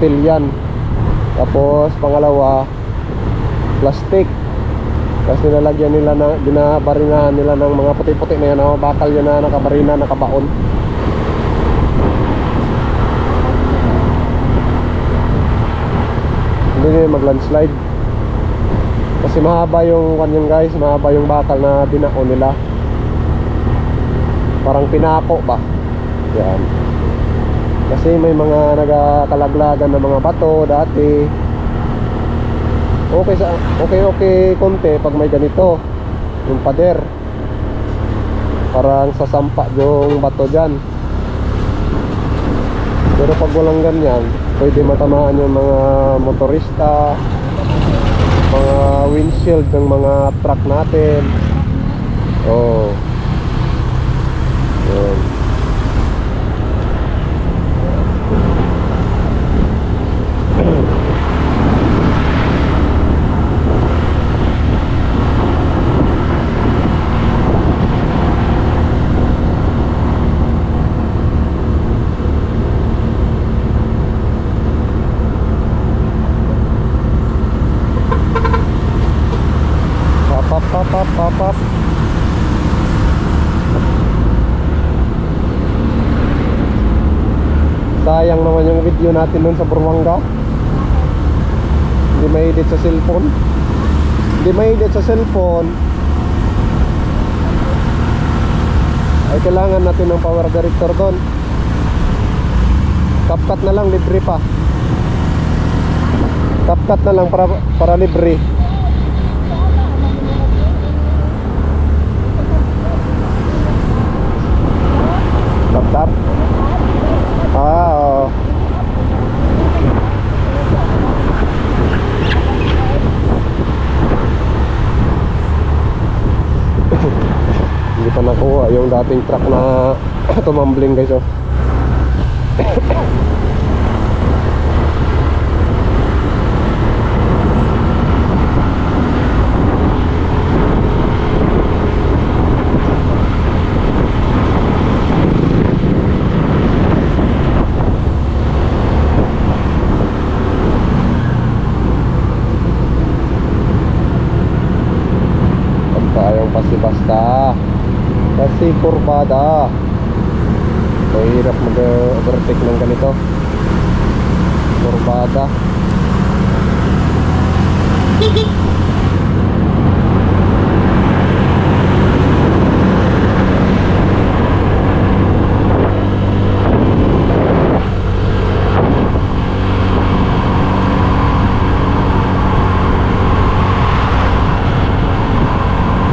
steel yan. Tapos pangalawa plastic. Tapos nilalagyan nila na binabarinahan nila ng mga puti-puti na yan. Oh, bakal yan na nakabarina nakabaon. Hindi nila mag landslide kasi mahaba yung kanyang guys mahaba yung bakal na binaon nila. Parang pinako ba? Yan kasi may mga nagakalaglagan ng mga bato dati. Okay sa okay okay konti pag may ganito yung pader. Parang sasampa yung bato dyan. Pero pag walang ganyan pwede matamaan yung mga motorista mga windshield ng mga truck natin oh yun Pop, pop, pop, pop. Sayang naman yung video natin nun sa Burwanga. Hindi may-edit sa cellphone. Hindi may-edit sa cellphone. Ay kailangan natin ng power director doon. CapCut na lang libre pa. CapCut na lang para para libre. Nakuha yung dating truck na tumambling guys oh. Tayong pasibasta Kasi kurbada. Mahirap mag-overtake ng ganito. Kurbada